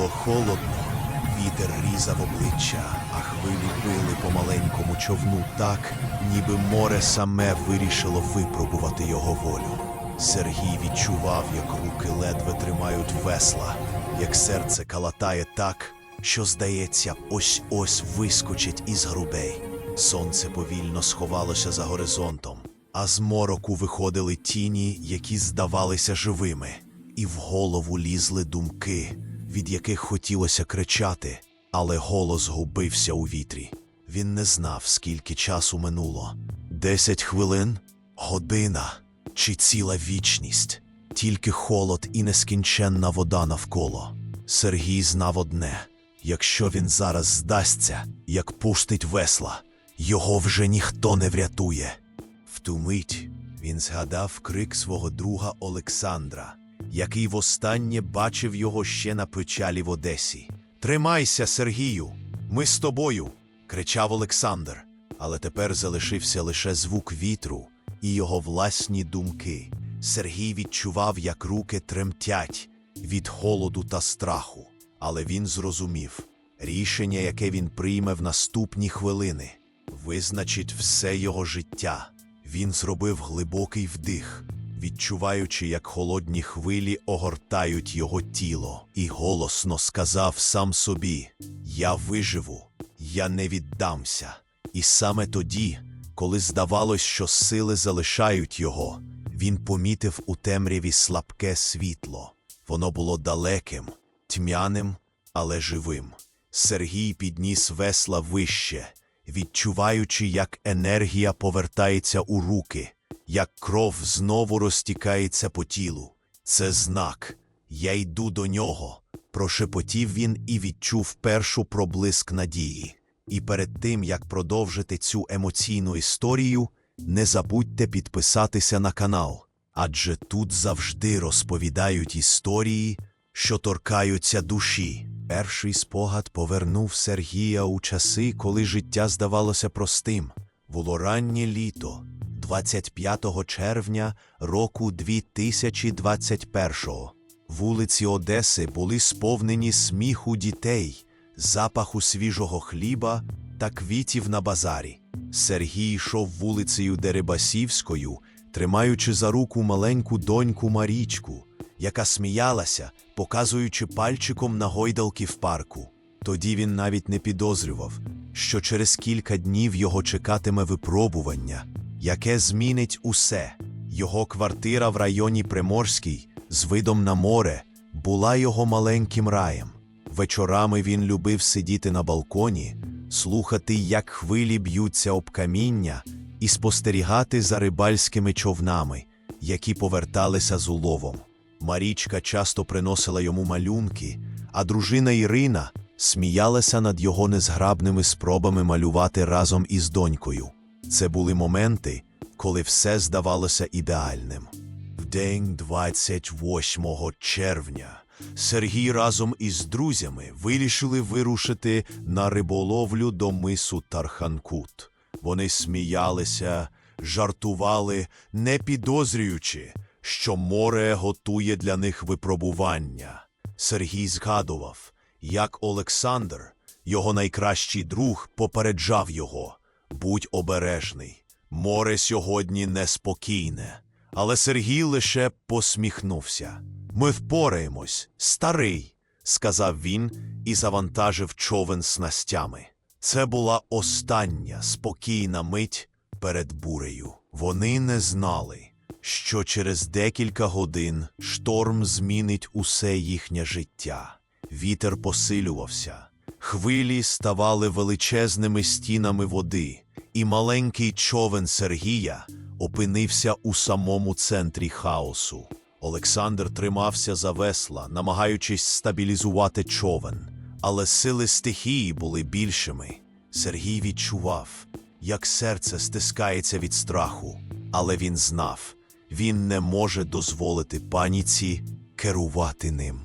Було холодно, вітер різав обличчя, а хвилі били по маленькому човну так, ніби море саме вирішило випробувати його волю. Сергій відчував, як руки ледве тримають весла, як серце калатає так, що, здається, ось-ось вискочить із грудей. Сонце повільно сховалося за горизонтом, а з мороку виходили тіні, які здавалися живими, і в голову лізли думки, від яких хотілося кричати, але голос губився у вітрі. Він не знав, скільки часу минуло. Десять хвилин, година чи ціла вічність, тільки холод і нескінченна вода навколо. Сергій знав одне: якщо він зараз здасться, як пустить весла, його вже ніхто не врятує. В ту мить він згадав крик свого друга Олександра, який востаннє бачив його ще на печалі в Одесі. Тримайся, Сергію! Ми з тобою! кричав Олександр. Але тепер залишився лише звук вітру і його власні думки. Сергій відчував, як руки тремтять від холоду та страху. Але він зрозумів рішення, яке він прийме в наступні хвилини, визначить все його життя. Він зробив глибокий вдих, відчуваючи, як холодні хвилі огортають його тіло, і голосно сказав сам собі: Я виживу, я не віддамся. І саме тоді, коли здавалось, що сили залишають його, він помітив у темряві слабке світло. Воно було далеким, тьмяним, але живим. Сергій підніс весла вище, відчуваючи, як енергія повертається у руки, як кров знову розтікається по тілу. Це знак. Я йду до нього. Прошепотів він і відчув першу проблиск надії. І перед тим, як продовжити цю емоційну історію, не забудьте підписатися на канал, адже тут завжди розповідають історії, що торкаються душі. Перший спогад повернув Сергія у часи, коли життя здавалося простим. Було раннє літо, 25 червня року 2021-го. Вулиці Одеси були сповнені сміху дітей, запаху свіжого хліба та квітів на базарі. Сергій йшов вулицею Дерибасівською, тримаючи за руку маленьку доньку Марічку, яка сміялася, показуючи пальчиком на гойдалки в парку. Тоді він навіть не підозрював, що через кілька днів його чекатиме випробування, яке змінить усе. Його квартира в районі Приморській з видом на море була його маленьким раєм. Вечорами він любив сидіти на балконі, слухати, як хвилі б'ються об каміння, і спостерігати за рибальськими човнами, які поверталися з уловом. Марічка часто приносила йому малюнки, а дружина Ірина сміялася над його незграбними спробами малювати разом із донькою. Це були моменти, коли все здавалося ідеальним. В день 28 червня Сергій разом із друзями вирішили вирушити на риболовлю до мису Тарханкут. Вони сміялися, жартували, не підозрюючи, що море готує для них випробування. Сергій згадував, як Олександр, його найкращий друг, попереджав його будь обережний. Море сьогодні неспокійне. Але Сергій лише посміхнувся. Ми впораємось, старий, сказав він і завантажив човен снастями. Це була остання спокійна мить перед бурею. Вони не знали, що через декілька годин шторм змінить усе їхнє життя. Вітер посилювався, хвилі ставали величезними стінами води, і маленький човен Сергія опинився у самому центрі хаосу. Олександр тримався за весла, намагаючись стабілізувати човен, але сили стихії були більшими. Сергій відчував, як серце стискається від страху, але він знав, він не може дозволити паніці керувати ним.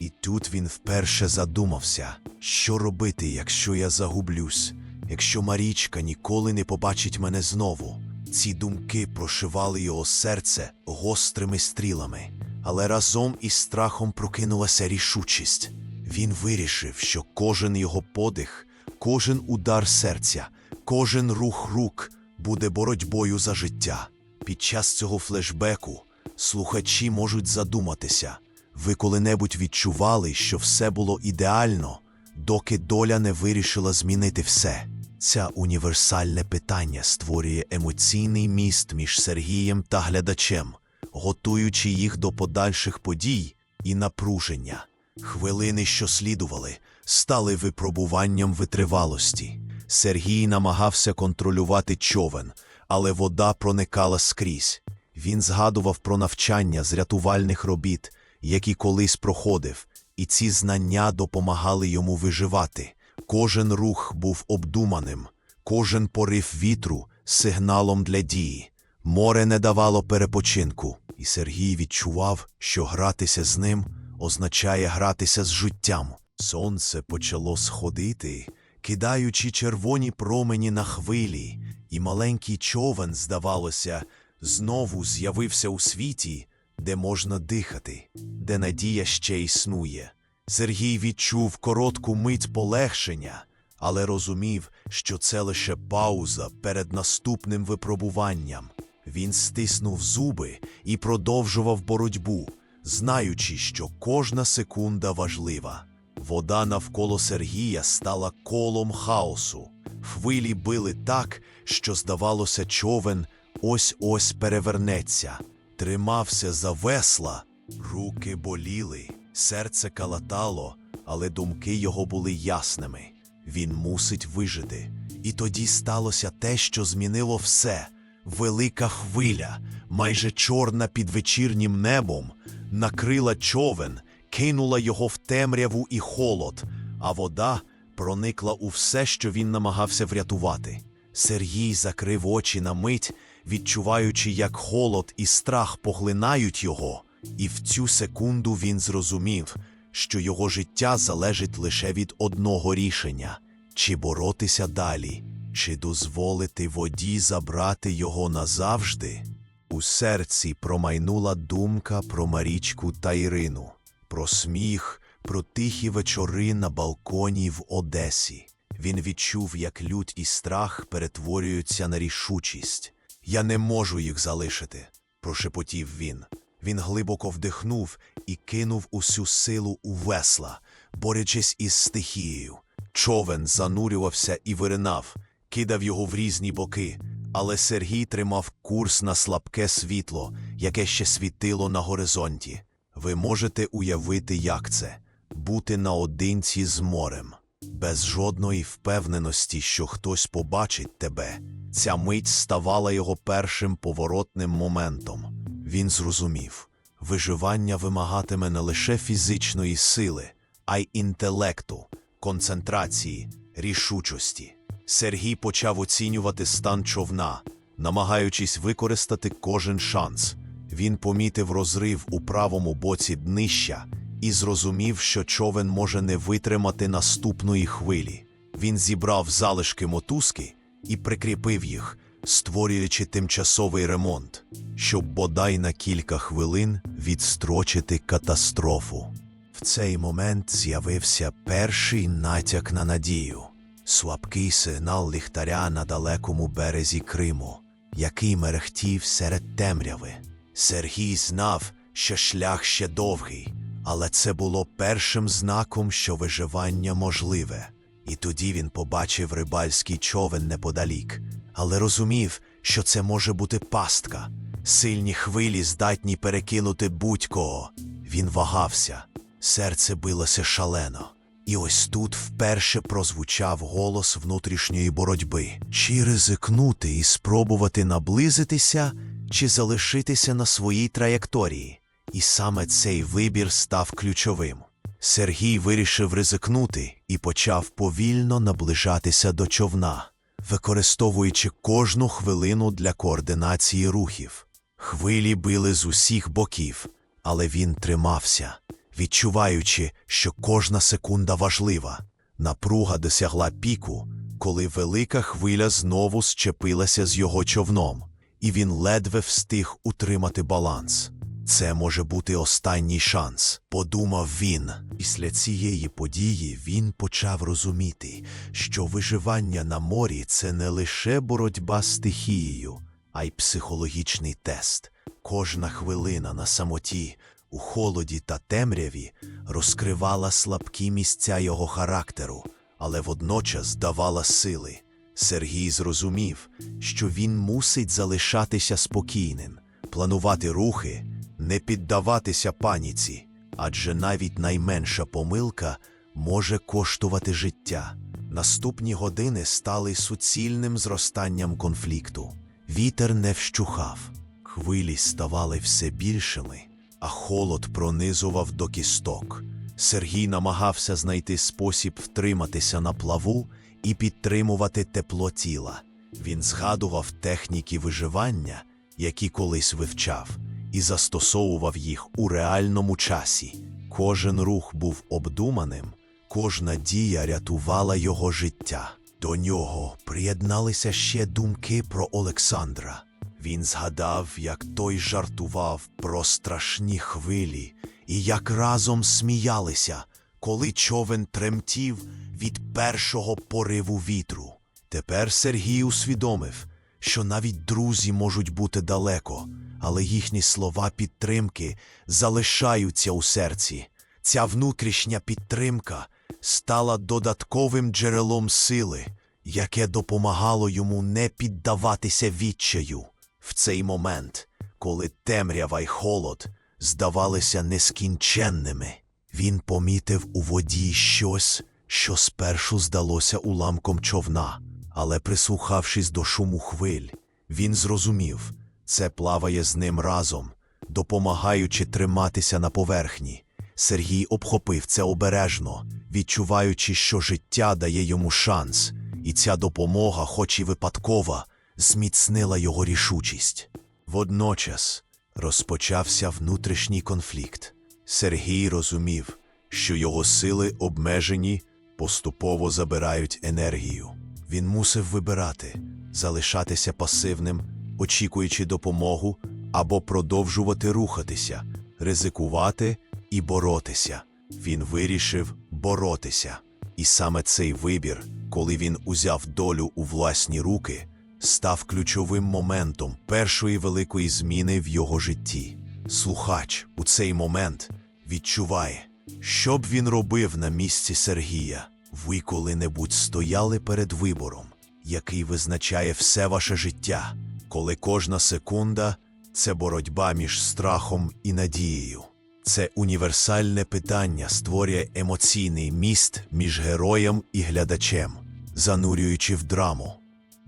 І тут він вперше задумався, що робити, якщо я загублюсь, якщо Марічка ніколи не побачить мене знову. Ці думки прошивали його серце гострими стрілами, але разом із страхом прокинулася рішучість. Він вирішив, що кожен його подих, кожен удар серця, кожен рух рук буде боротьбою за життя. Під час цього флешбеку слухачі можуть задуматися, ви коли-небудь відчували, що все було ідеально, доки доля не вирішила змінити все. Це універсальне питання створює емоційний міст між Сергієм та глядачем, готуючи їх до подальших подій і напруження. Хвилини, що слідували, стали випробуванням витривалості. Сергій намагався контролювати човен, але вода проникала скрізь. Він згадував про навчання з рятувальних робіт, які колись проходив, і ці знання допомагали йому виживати. Кожен рух був обдуманим, кожен порив вітру сигналом для дії. Море не давало перепочинку, і Сергій відчував, що гратися з ним означає гратися з життям. Сонце почало сходити, кидаючи червоні промені на хвилі, і маленький човен, здавалося, знову з'явився у світі, де можна дихати, де надія ще існує. Сергій відчув коротку мить полегшення, але розумів, що це лише пауза перед наступним випробуванням. Він стиснув зуби і продовжував боротьбу, знаючи, що кожна секунда важлива. Вода навколо Сергія стала колом хаосу. Хвилі били так, що, здавалося, човен ось-ось перевернеться. Тримався за весла, руки боліли, серце калатало, але думки його були ясними. Він мусить вижити. І тоді сталося те, що змінило все. Велика хвиля, майже чорна під вечірнім небом, накрила човен, кинула його в темряву і холод, а вода проникла у все, що він намагався врятувати. Сергій закрив очі на мить, відчуваючи, як холод і страх поглинають його, і в цю секунду він зрозумів, що його життя залежить лише від одного рішення чи боротися далі, чи дозволити воді забрати його назавжди. У серці промайнула думка про Марічку та Ірину, про сміх, про тихі вечори на балконі в Одесі. Він відчув, як лють і страх перетворюються на рішучість. Я не можу їх залишити, прошепотів він. Він глибоко вдихнув і кинув усю силу у весла, борючись із стихією. Човен занурювався і виринав, кидав його в різні боки, але Сергій тримав курс на слабке світло, яке ще світило на горизонті. Ви можете уявити, як це бути наодинці з морем, без жодної впевненості, що хтось побачить тебе. Ця мить ставала його першим поворотним моментом. Він зрозумів, виживання вимагатиме не лише фізичної сили, а й інтелекту, концентрації, рішучості. Сергій почав оцінювати стан човна, намагаючись використати кожен шанс. Він помітив розрив у правому боці днища і зрозумів, що човен може не витримати наступної хвилі. Він зібрав залишки мотузки і прикріпив їх, створюючи тимчасовий ремонт, щоб бодай на кілька хвилин відстрочити катастрофу. В цей момент з'явився перший натяк на надію слабкий сигнал ліхтаря на далекому березі Криму, який мерехтів серед темряви. Сергій знав, що шлях ще довгий, але це було першим знаком, що виживання можливе. І тоді він побачив рибальський човен неподалік, але розумів, що це може бути пастка. Сильні хвилі здатні перекинути будь-кого. Він вагався, серце билося шалено. І ось тут вперше прозвучав голос внутрішньої боротьби: чи ризикнути і спробувати наблизитися, чи залишитися на своїй траєкторії. І саме цей вибір став ключовим. Сергій вирішив ризикнути і почав повільно наближатися до човна, використовуючи кожну хвилину для координації рухів. Хвилі били з усіх боків, але він тримався, відчуваючи, що кожна секунда важлива. Напруга досягла піку, коли велика хвиля знову щепилася з його човном, і він ледве встиг утримати баланс. Це може бути останній шанс, подумав він. Після цієї події він почав розуміти, що виживання на морі це не лише боротьба з стихією, а й психологічний тест. Кожна хвилина на самоті, у холоді та темряві розкривала слабкі місця його характеру, але водночас давала сили. Сергій зрозумів, що він мусить залишатися спокійним, планувати рухи, не піддаватися паніці, адже навіть найменша помилка може коштувати життя. Наступні години стали суцільним зростанням конфлікту. Вітер не вщухав, хвилі ставали все більшими, а холод пронизував до кісток. Сергій намагався знайти спосіб втриматися на плаву і підтримувати тепло тіла. Він згадував техніки виживання, які колись вивчав, і застосовував їх у реальному часі. Кожен рух був обдуманим, кожна дія рятувала його життя. До нього приєдналися ще думки про Олександра. Він згадав, як той жартував про страшні хвилі, і як разом сміялися, коли човен тремтів від першого пориву вітру. Тепер Сергій усвідомив, що навіть друзі можуть бути далеко, але їхні слова підтримки залишаються у серці. Ця внутрішня підтримка стала додатковим джерелом сили, яке допомагало йому не піддаватися відчаю. В цей момент, коли темрява й холод здавалися нескінченними, він помітив у воді щось, що спершу здалося уламком човна, але прислухавшись до шуму хвиль, він зрозумів, це плаває з ним разом, допомагаючи триматися на поверхні. Сергій обхопив це обережно, відчуваючи, що життя дає йому шанс, і ця допомога, хоч і випадкова, зміцнила його рішучість. Водночас розпочався внутрішній конфлікт. Сергій розумів, що його сили обмежені, поступово забирають енергію. Він мусив вибирати залишатися пасивним, очікуючи допомогу, або продовжувати рухатися, ризикувати і боротися. Він вирішив боротися. І саме цей вибір, коли він узяв долю у власні руки, став ключовим моментом першої великої зміни в його житті. Слухач у цей момент відчуває, що б він робив на місці Сергія. Ви коли-небудь стояли перед вибором, який визначає все ваше життя, коли кожна секунда це боротьба між страхом і надією. Це універсальне питання створює емоційний міст між героєм і глядачем, занурюючи в драму.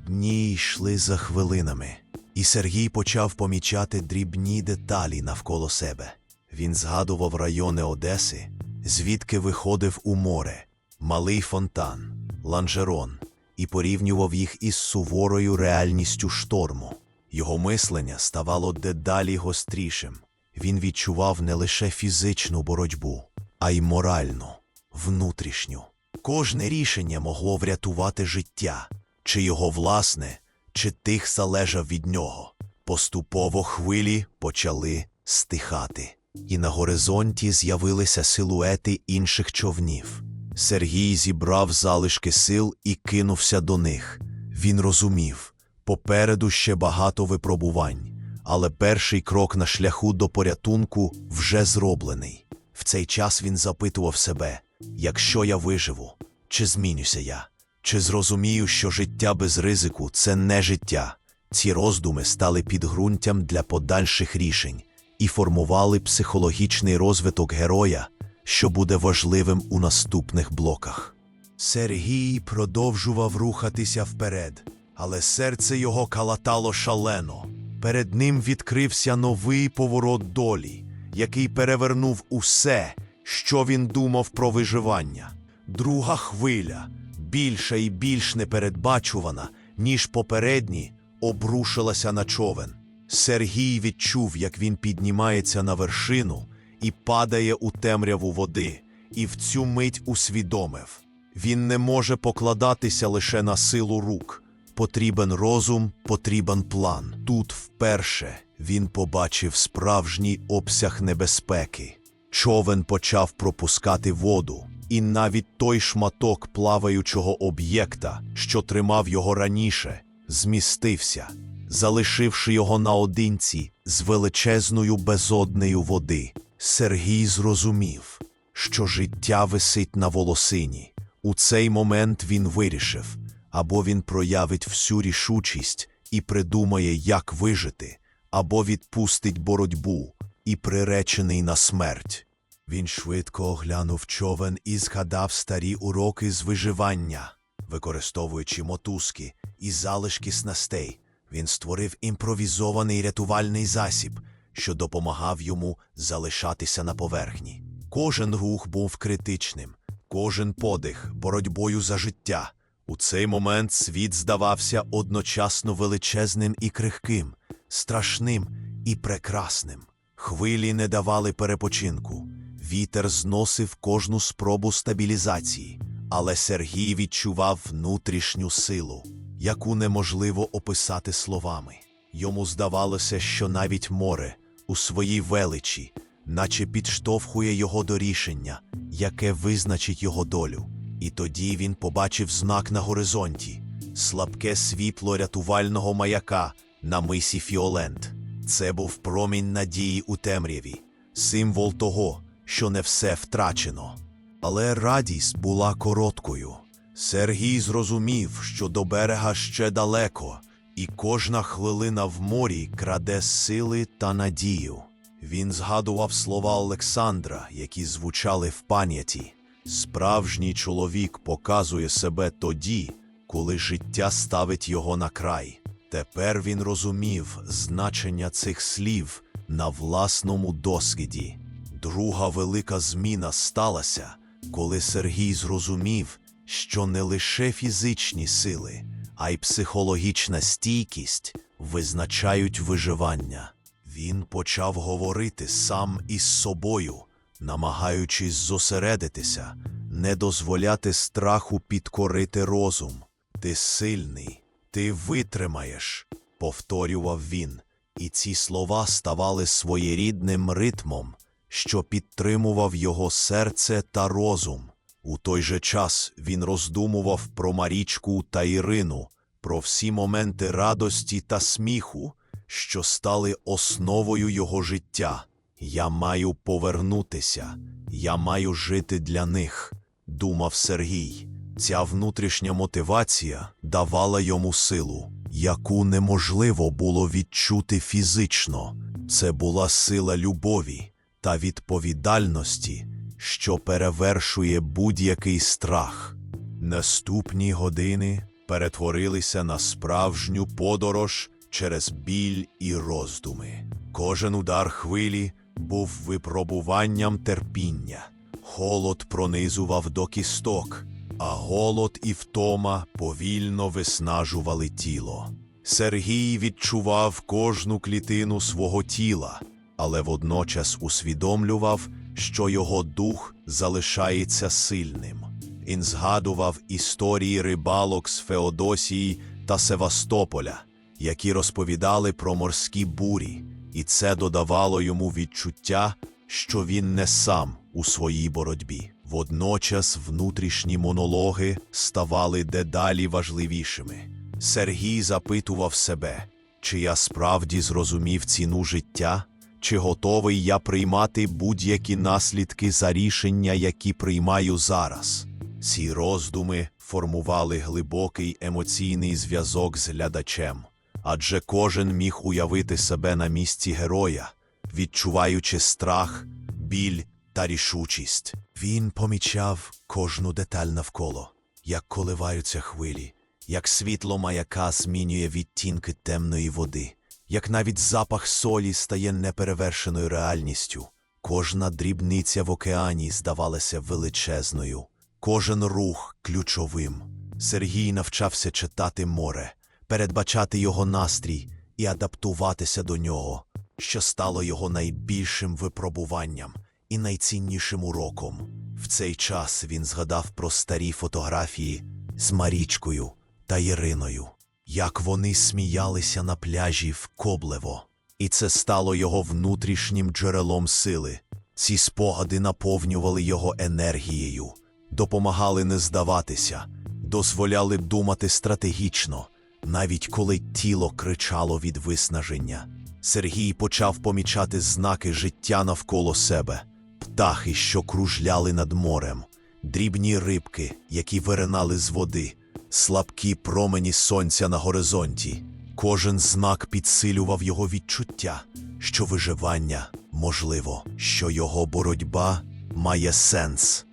Дні йшли за хвилинами, і Сергій почав помічати дрібні деталі навколо себе. Він згадував райони Одеси, звідки виходив у море, малий фонтан, ланжерон, і порівнював їх із суворою реальністю шторму. Його мислення ставало дедалі гострішим. Він відчував не лише фізичну боротьбу, а й моральну, внутрішню. Кожне рішення могло врятувати життя, чи його власне, чи тих залежав від нього. Поступово хвилі почали стихати, і на горизонті з'явилися силуети інших човнів. Сергій зібрав залишки сил і кинувся до них. Він розумів, попереду ще багато випробувань, але перший крок на шляху до порятунку вже зроблений. В цей час він запитував себе: якщо я виживу, чи змінюся я? Чи зрозумію, що життя без ризику це не життя? Ці роздуми стали підґрунтям для подальших рішень і формували психологічний розвиток героя, що буде важливим у наступних блоках. Сергій продовжував рухатися вперед, але серце його калатало шалено. Перед ним відкрився новий поворот долі, який перевернув усе, що він думав про виживання. Друга хвиля, більша і більш непередбачувана, ніж попередні, обрушилася на човен. Сергій відчув, як він піднімається на вершину і падає у темряву води, і в цю мить усвідомив. Він не може покладатися лише на силу рук. Потрібен розум, потрібен план. Тут вперше він побачив справжній обсяг небезпеки. Човен почав пропускати воду, і навіть той шматок плаваючого об'єкта, що тримав його раніше, змістився, залишивши його наодинці з величезною безоднею води. Сергій зрозумів, що життя висить на волосині. У цей момент він вирішив, або він проявить всю рішучість і придумає, як вижити, або відпустить боротьбу і приречений на смерть. Він швидко оглянув човен і згадав старі уроки з виживання. Використовуючи мотузки і залишки снастей, він створив імпровізований рятувальний засіб, що допомагав йому залишатися на поверхні. Кожен рух був критичним, кожен подих боротьбою за життя. У цей момент світ здавався одночасно величезним і крихким, страшним і прекрасним. Хвилі не давали перепочинку. Вітер зносив кожну спробу стабілізації, але Сергій відчував внутрішню силу, яку неможливо описати словами. Йому здавалося, що навіть море у своїй величі, наче підштовхує його до рішення, яке визначить його долю. І тоді він побачив знак на горизонті слабке світло рятувального маяка на мисі Фіолент. Це був промінь надії у темряві, символ того, що не все втрачено. Але радість була короткою. Сергій зрозумів, що до берега ще далеко, і кожна хвилина в морі краде сили та надію. Він згадував слова Олександра, які звучали в пам'яті. Справжній чоловік показує себе тоді, коли життя ставить його на край. Тепер він розумів значення цих слів на власному досвіді. Друга велика зміна сталася, коли Сергій зрозумів, що не лише фізичні сили, а й психологічна стійкість визначають виживання. Він почав говорити сам із собою, намагаючись зосередитися, не дозволяти страху підкорити розум. Ти сильний, ти витримаєш, повторював він, і ці слова ставали своєрідним ритмом, що підтримував його серце та розум. У той же час він роздумував про Марічку та Ірину, про всі моменти радості та сміху, що стали основою його життя. Я маю повернутися, я маю жити для них, думав Сергій. Ця внутрішня мотивація давала йому силу, яку неможливо було відчути фізично. Це була сила любові та відповідальності, що перевершує будь-який страх. Наступні години перетворилися на справжню подорож через біль і роздуми. Кожен удар хвилі був випробуванням терпіння. Холод пронизував до кісток, а голод і втома повільно виснажували тіло. Сергій відчував кожну клітину свого тіла, але водночас усвідомлював, що його дух залишається сильним. Він згадував історії рибалок з Феодосії та Севастополя, які розповідали про морські бурі, і це додавало йому відчуття, що він не сам у своїй боротьбі. Водночас внутрішні монологи ставали дедалі важливішими. Сергій запитував себе, чи я справді зрозумів ціну життя, чи готовий я приймати будь-які наслідки за рішення, які приймаю зараз. Ці роздуми формували глибокий емоційний зв'язок з глядачем, адже кожен міг уявити себе на місці героя, відчуваючи страх, біль та рішучість. Він помічав кожну деталь навколо, як коливаються хвилі, як світло маяка змінює відтінки темної води, як навіть запах солі стає неперевершеною реальністю. Кожна дрібниця в океані здавалася величезною, кожен рух ключовим. Сергій навчався читати море, передбачати його настрій і адаптуватися до нього, що стало його найбільшим випробуванням і найціннішим уроком. В цей час він згадав про старі фотографії з Марічкою та Іриною, як вони сміялися на пляжі в Коблево. і це стало його внутрішнім джерелом сили. Ці спогади наповнювали його енергією, допомагали не здаватися, дозволяли думати стратегічно, навіть коли тіло кричало від виснаження. Сергій почав помічати знаки життя навколо себе, птахи, що кружляли над морем, дрібні рибки, які виринали з води, слабкі промені сонця на горизонті. Кожен знак підсилював його відчуття, що виживання можливо, що його боротьба має сенс.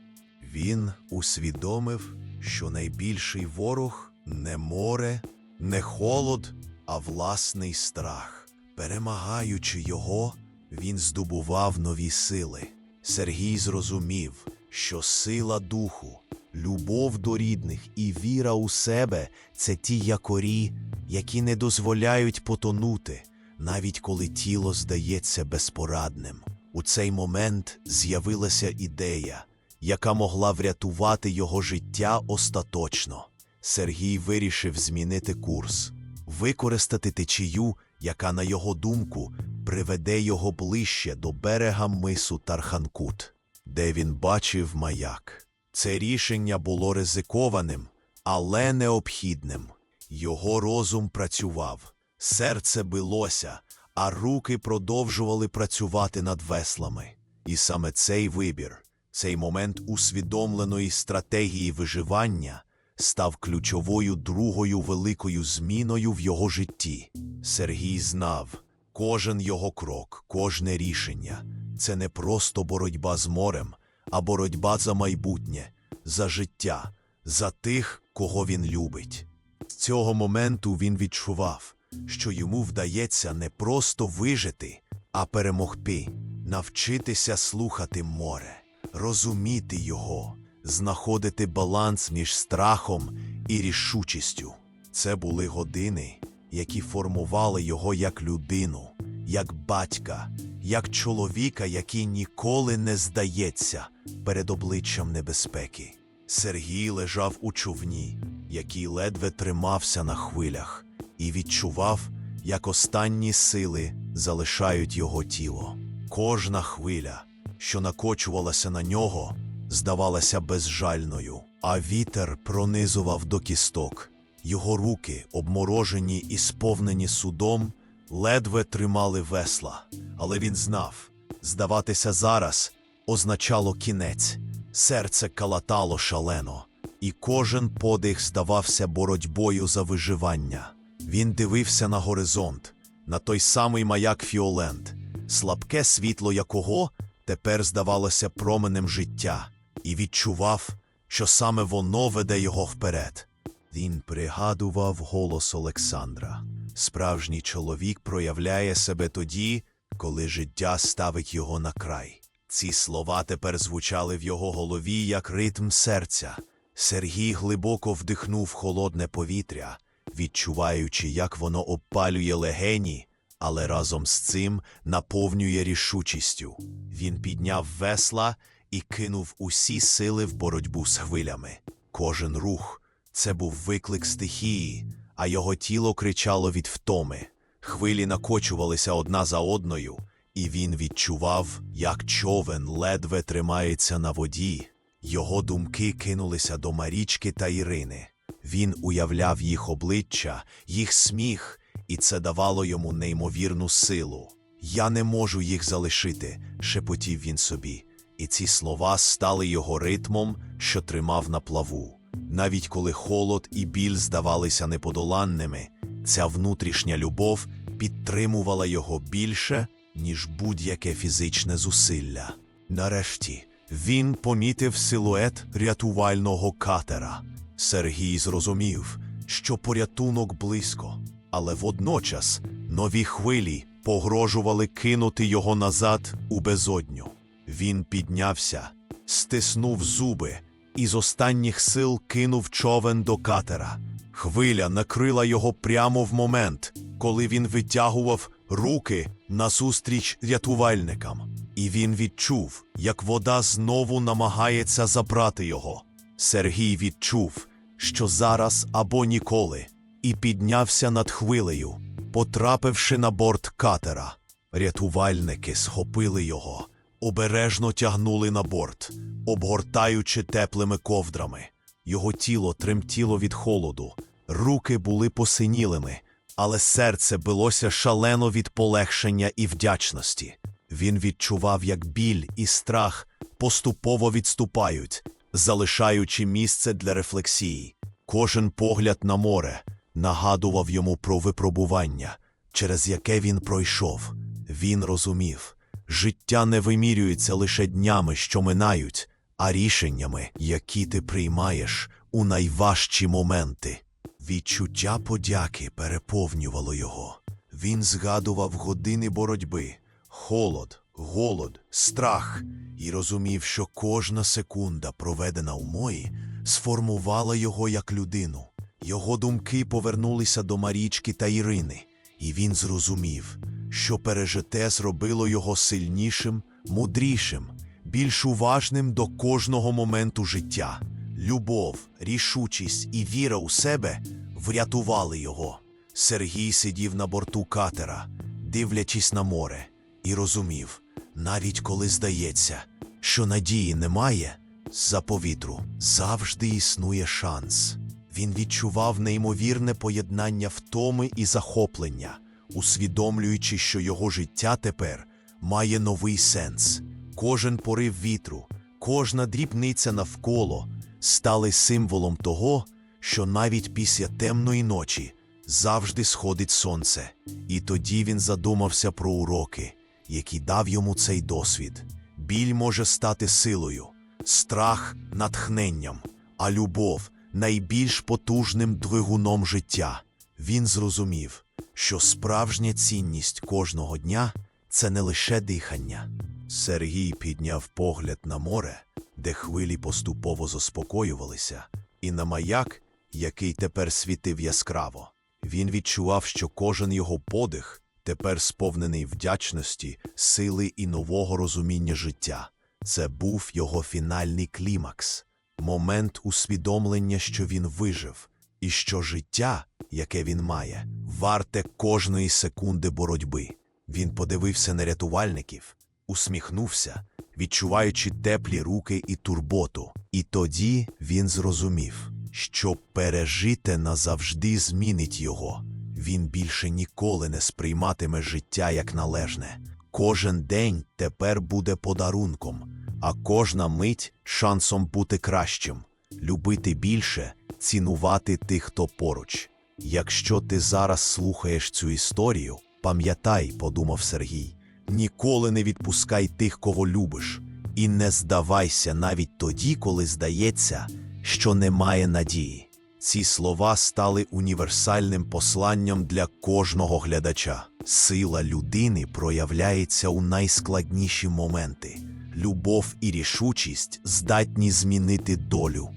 Він усвідомив, що найбільший ворог не море, не холод, а власний страх. Перемагаючи його, він здобував нові сили. Сергій зрозумів, що сила духу, любов до рідних і віра у себе це ті якорі, які не дозволяють потонути, навіть коли тіло здається безпорадним. У цей момент з'явилася ідея, яка могла врятувати його життя остаточно. Сергій вирішив змінити курс, використати течію, яка, на його думку, приведе його ближче до берега мису Тарханкут, де він бачив маяк. Це рішення було ризикованим, але необхідним. Його розум працював, серце билося, а руки продовжували працювати над веслами. І саме цей вибір, цей момент усвідомленої стратегії виживання став ключовою другою великою зміною в його житті. Сергій знав, кожен його крок, кожне рішення це не просто боротьба з морем, а боротьба за майбутнє, за життя, за тих, кого він любить. З цього моменту він відчував, що йому вдається не просто вижити, а перемогти, навчитися слухати море, розуміти його, знаходити баланс між страхом і рішучістю. Це були години, які формували його як людину, як батька, як чоловіка, який ніколи не здається перед обличчям небезпеки. Сергій лежав у човні, який ледве тримався на хвилях, і відчував, як останні сили залишають його тіло. Кожна хвиля, що накочувалася на нього, здавалася безжальною, а вітер пронизував до кісток. Його руки, обморожені і сповнені судом, ледве тримали весла, але він знав, здаватися зараз означало кінець. Серце калатало шалено, і кожен подих здавався боротьбою за виживання. Він дивився на горизонт, на той самий маяк Фіолент, слабке світло якого тепер здавалося променем життя, і відчував, що саме воно веде його вперед. Він пригадував голос Олександра. Справжній чоловік проявляє себе тоді, коли життя ставить його на край. Ці слова тепер звучали в його голові як ритм серця. Сергій глибоко вдихнув холодне повітря, відчуваючи, як воно обпалює легені, але разом з цим наповнює рішучістю. Він підняв весла і кинув усі сили в боротьбу з хвилями. Кожен рух це був виклик стихії, а його тіло кричало від втоми. Хвилі накочувалися одна за одною, і він відчував, як човен ледве тримається на воді. Його думки кинулися до Марічки та Ірини. Він уявляв їх обличчя, їх сміх, і це давало йому неймовірну силу. Я не можу їх залишити, шепотів він собі, і ці слова стали його ритмом, що тримав на плаву. Навіть коли холод і біль здавалися неподоланними, ця внутрішня любов підтримувала його більше, ніж будь-яке фізичне зусилля. Нарешті він помітив силует рятувального катера. Сергій зрозумів, що порятунок близько, але водночас нові хвилі погрожували кинути його назад у безодню. Він піднявся, стиснув зуби і з останніх сил кинув човен до катера. Хвиля накрила його прямо в момент, коли він витягував руки назустріч рятувальникам, і він відчув, як вода знову намагається забрати його. Сергій відчув, що зараз або ніколи, і піднявся над хвилею. потрапивши на борт катера. Рятувальники схопили його, обережно тягнули на борт, обгортаючи теплими ковдрами. Його тіло тремтіло від холоду, руки були посинілими, але серце билося шалено від полегшення і вдячності. Він відчував, як біль і страх поступово відступають, залишаючи місце для рефлексії. Кожен погляд на море нагадував йому про випробування, через яке він пройшов. Він розумів, життя не вимірюється лише днями, що минають, а рішеннями, які ти приймаєш у найважчі моменти. Відчуття подяки переповнювало його. Він згадував години боротьби, холод, голод, страх і розумів, що кожна секунда, проведена у морі, сформувала його як людину. Його думки повернулися до Марічки та Ірини, і він зрозумів, що пережите зробило його сильнішим, мудрішим, більш уважним до кожного моменту життя. Любов, рішучість і віра у себе врятували його. Сергій сидів на борту катера, дивлячись на море, і розумів, навіть коли здається, що надії немає, з-за повітру завжди існує шанс. Він відчував неймовірне поєднання втоми і захоплення, усвідомлюючи, що його життя тепер має новий сенс. Кожен порив вітру, кожна дрібниця навколо стали символом того, що навіть після темної ночі завжди сходить сонце. І тоді він задумався про уроки, які дав йому цей досвід. Біль може стати силою, страх натхненням, а любов найбільш потужним двигуном життя. Він зрозумів, що справжня цінність кожного дня це не лише дихання. Сергій підняв погляд на море, де хвилі поступово заспокоювалися, і на маяк, який тепер світив яскраво. Він відчував, що кожен його подих тепер сповнений вдячності, сили і нового розуміння життя. Це був його фінальний клімакс, момент усвідомлення, що він вижив, і що життя, яке він має, варте кожної секунди боротьби. Він подивився на рятувальників, усміхнувся, відчуваючи теплі руки і турботу. І тоді він зрозумів, що пережите назавжди змінить його. Він більше ніколи не сприйматиме життя як належне. Кожен день тепер буде подарунком, а кожна мить шансом бути кращим, любити більше, цінувати тих, хто поруч. Якщо ти зараз слухаєш цю історію, пам'ятай, подумав Сергій, ніколи не відпускай тих, кого любиш, і не здавайся навіть тоді, коли здається, що немає надії. Ці слова стали універсальним посланням для кожного глядача. Сила людини проявляється у найскладніші моменти. Любов і рішучість здатні змінити долю.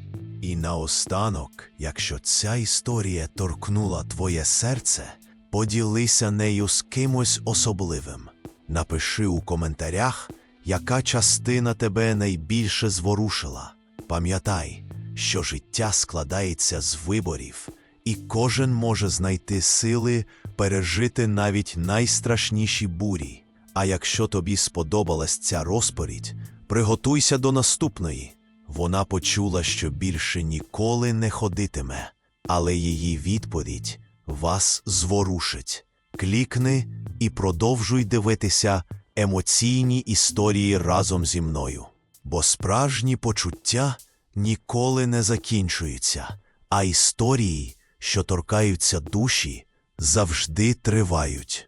І наостанок, якщо ця історія торкнула твоє серце, поділися нею з кимось особливим. Напиши у коментарях, яка частина тебе найбільше зворушила. Пам'ятай, що життя складається з виборів, і кожен може знайти сили пережити навіть найстрашніші бурі. А якщо тобі сподобалась ця розповідь, приготуйся до наступної. Вона почула, що більше ніколи не ходитиме, але її відповідь вас зворушить. Клікни і продовжуй дивитися емоційні історії разом зі мною. Бо справжні почуття ніколи не закінчуються, а історії, що торкаються душі, завжди тривають.